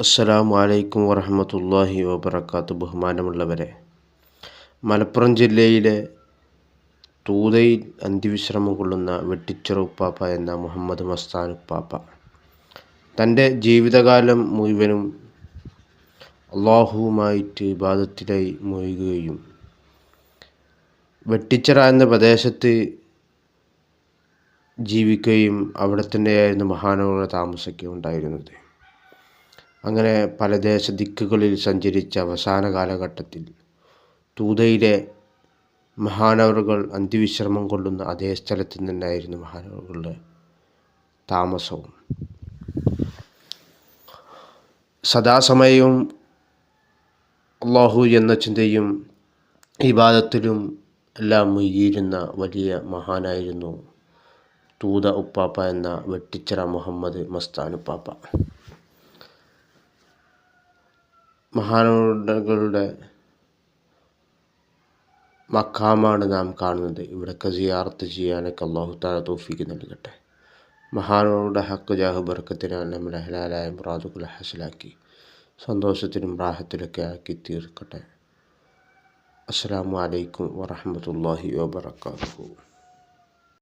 അസ്സലാമു അലൈക്കും വറഹമത്തല്ലാഹി വബർക്കാത്തു ബഹുമാനമുള്ളവരെ മലപ്പുറം ജില്ലയിലെ തൂതയിൽ അന്ത്യവിശ്രമം കൊള്ളുന്ന വെട്ടിച്ചിറ ഉപ്പാപ്പ എന്ന മുഹമ്മദ് മസ്താൻ ഉപ്പാപ്പ തന്റെ ജീവിതകാലം മുഴുവനും അള്ളാഹുവുമായിട്ട് വിവാദത്തിലായി മുഴുകുകയും വെട്ടിച്ചിറ എന്ന പ്രദേശത്ത് ജീവിക്കുകയും അവിടെ തന്നെയായിരുന്നു മഹാനവരുടെ താമസിക്കുകയും ഉണ്ടായിരുന്നത്. അങ്ങനെ പല ദേശ ദിക്കുകളിൽ സഞ്ചരിച്ച അവസാന കാലഘട്ടത്തിൽ തൂതയിലെ മഹാനവറുകൾ അന്ത്യവിശ്രമം കൊള്ളുന്ന അതേ സ്ഥലത്ത് തന്നെയായിരുന്നു മഹാനവറുകളുടെ താമസവും. സദാസമയവും അള്ളാഹു എന്ന ചിന്തയും ഇബാദത്തിലും എല്ലാം മുഴുകിയിരുന്ന വലിയ മഹാനായിരുന്നു തൂത ഉപ്പാപ്പ എന്ന വെട്ടിച്ചിറ മുഹമ്മദ് മസ്താൻ മഹാനുകളുടെ മക്കാമാണ് നാം കാണുന്നത്. ഇവിടൊക്കെ സിയാർത്ത് ചെയ്യാനൊക്കെ അള്ളാഹു താല തോഫിക്ക് നൽകട്ടെ. മഹാനുകളുടെ ഹക്ക് ജാഹ് ബർക്കത്തിനാൽ നമ്മുടെ ഹലാലായ മുറാദുകൾ ഹസിലാക്കി സന്തോഷത്തിനും റാഹത്തിലൊക്കെ ആക്കി തീർക്കട്ടെ. അസ്സാം വലൈക്കും വാഹമത്തല്ലാഹി വാബർക്കാത്തു